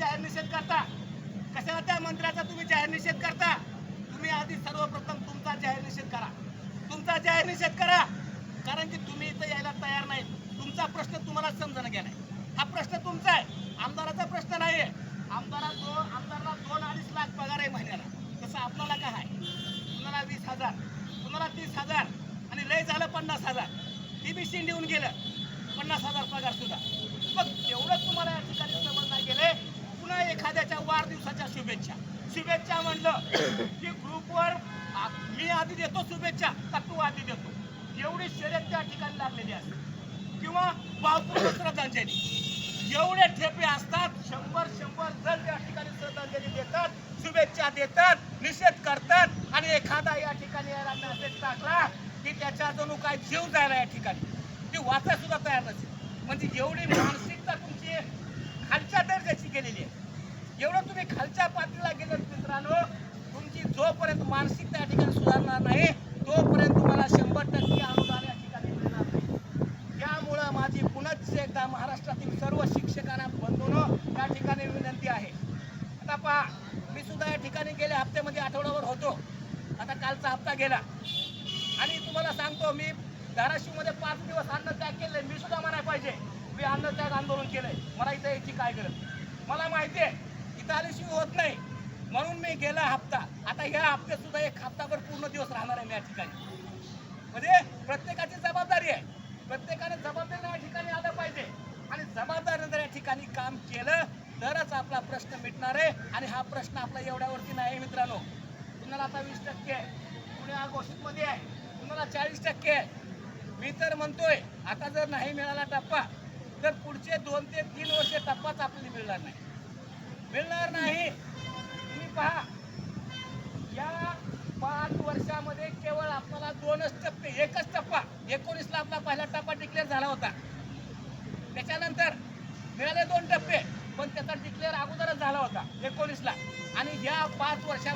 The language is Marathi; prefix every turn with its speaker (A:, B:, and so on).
A: जाहीर निषेध करता? कशाला त्या मंत्र्याचा तुम्ही जाहीर निषेध करता? तुम्ही आधी सर्वप्रथम तुमचा जाहीर निषेध करा. तुमचा जाहीर निषेध करा. कारण की तुम्ही इथं यायला तयार नाही तुमचा प्रश्न तुम्हाला समजणं गेलाय हा प्रश्न तुमचा आहे. आमदाराचा प्रश्न नाही आहे आमदारा दोन आमदाराला दोन अडीच लाख पगार आहे महिन्याला. तसं आपल्याला काय आहे? कुणाला वीस हजार. कुणाला तीस हजार. आणि लय झालं पन्नास हजार. ती बी शिंदेऊन गेलं. पन्नास हजार पगार सुद्धा. मग एवढंच तुम्हाला या ठिकाणी समजलं गेले शुभेच्छा. शुभेच्छा म्हणलं की ग्रुपवर मी आधी देतो शुभेच्छा का तू आधी देतो? एवढी शर्यत त्या ठिकाणी लागलेली असते. किंवा भावपूर्ण श्रद्धांजली. एवढे ठेपे असतात शंभर शंभर जण त्या ठिकाणी श्रद्धांजली देतात शुभेच्छा देतात निषेध करतात आणि एखादा या ठिकाणी याला मेसेज टाकला की त्याच्या जणू काय जीव जायला या ठिकाणी. ती वाचा सुद्धा तयार नसेल. म्हणजे एवढी माणसं तुमची खालच्या दर्जाची गेलेली आहे एवढं तुम्ही खालच्या पातळीला गेलं मित्रांनो तुमची जोपर्यंत मानसिक त्या ठिकाणी सुधारणार नाही तोपर्यंत तुम्हाला शंभर टक्के अनुदान या ठिकाणी मिळणार नाही. त्यामुळं माझी पुनश्च एकदा महाराष्ट्रातील सर्व शिक्षकांना बंधून या ठिकाणी विनंती आहे. आता पहा मी सुद्धा या ठिकाणी गेल्या हप्त्यामध्ये आठवड्यावर होतो. आता कालचा हप्ता गेला. आणि तुम्हाला सांगतो मी धाराशिवमध्ये पाच दिवस अन्नत्याग केले मी सुद्धा म्हणाय पाहिजे मी अन्नत्याग आंदोलन केलंय. मला इथं यायची काय गरज? मला माहिती आहे हप्ता. आता ह्या हप्त्यात सुद्धा एक हप्ताभर पूर्ण दिवस राहणार आहे मी या ठिकाणी. म्हणजे प्रत्येकाची जबाबदारी आहे. प्रत्येकाने जबाबदारी या ठिकाणी आलं पाहिजे. आणि जबाबदारीने जर या ठिकाणी काम केलं तरच आपला प्रश्न मिटणार आहे. आणि हा प्रश्न आपला एवढ्यावरती नाही मित्रांनो. तुम्हाला आता वीस टक्के आहे? पुणे अघोषितमध्ये आहे? तुम्हाला चाळीस टक्के आहे? मी तर म्हणतोय आता जर नाही मिळाला टप्पा तर पुढचे दोन ते तीन वर्ष टप्पाच आपल्याला मिळणार नाही. मिळणार नाही तुम्ही पहा या पाच वर्षामध्ये केवळ आपल्याला दोनच टप्पे एकच टप्पा एकोणीसला आपला पहिला टप्पा डिक्लेअर झाला होता. त्याच्यानंतर मिळाले दोन टप्पे पण त्याचा डिक्लेअर अगोदरच झाला होता एकोणीसला. आणि या पाच वर्षात